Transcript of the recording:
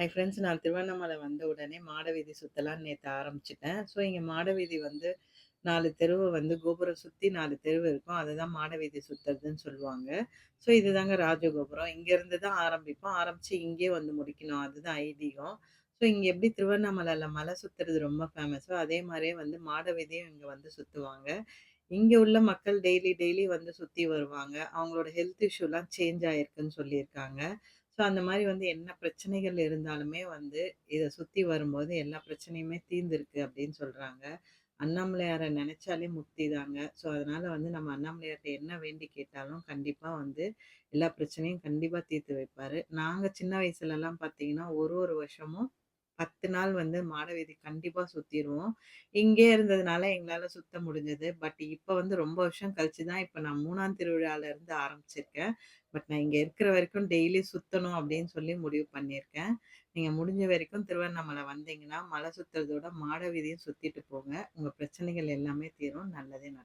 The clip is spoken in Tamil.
ஹை ஃப்ரெண்ட்ஸ் நான் திருவண்ணாமலை வந்த உடனே மாட வீதி நேற்று ஆரம்பிச்சிட்டேன். ஸோ இங்கே மாட வீதி வந்து நாலு தெருவு வந்து கோபுரம் சுற்றி நாலு தெருவு இருக்கும். அதை தான் மாட வீதி சுற்றுறதுன்னு சொல்லுவாங்க. ஸோ இதுதாங்க ராஜகோபுரம். இங்கேருந்து தான் ஆரம்பிப்போம். ஆரம்பித்து இங்கே வந்து முடிக்கணும். அதுதான் ஐதீகம். ஸோ இங்கே எப்படி திருவண்ணாமலையில் மலை சுற்றுறது ரொம்ப ஃபேமஸோ அதே மாதிரியே வந்து மாட வீதியும் இங்கே வந்து சுற்றுவாங்க இங்கே உள்ள மக்கள் டெய்லி டெய்லி வந்து சுற்றி வருவாங்க. அவங்களோட ஹெல்த் இஷ்யூலாம் சேஞ்ச் ஆகிருக்குன்னு சொல்லியிருக்காங்க. ஸோ அந்த மாதிரி வந்து என்ன பிரச்சனைகள் இருந்தாலுமே வந்து இதை சுற்றி வரும்போது எல்லா பிரச்சனையுமே தீர்ந்துருக்கு அப்படின்னு சொல்கிறாங்க அண்ணாமலையாரை நினைச்சாலே முக்தி தாங்க. ஸோ அதனால் வந்து நம்ம அண்ணாமலையார்கிட்ட என்ன வேண்டி கேட்டாலும் கண்டிப்பாக வந்து எல்லா பிரச்சனையும் கண்டிப்பாக தீர்த்து வைப்பார். நாங்கள் சின்ன வயசுலலாம் பார்த்தீங்கன்னா ஒரு ஒரு வருஷமும் பத்து நாள் வந்து மாடவீதி கண்டிப்பாக சுற்றிடுவோம் இங்கே இருந்ததுனால எங்களால் சுத்த முடிஞ்சது. பட் இப்போ வந்து ரொம்ப வருஷம் கழிச்சு தான் இப்போ நான் மூணாம் திருவிழால இருந்து ஆரம்பிச்சிருக்கேன். பட் நான் இங்கே இருக்கிற வரைக்கும் டெய்லி சுத்தணும் அப்படின்னு சொல்லி முடிவு பண்ணியிருக்கேன். நீங்கள் முடிஞ்ச வரைக்கும் திருவண்ணாமலை வந்தீங்கன்னா, மலை சுத்துறதோட மாட வீதியும் போங்க. உங்கள் பிரச்சனைகள் எல்லாமே தீரும். நல்லதே நடக்கும்.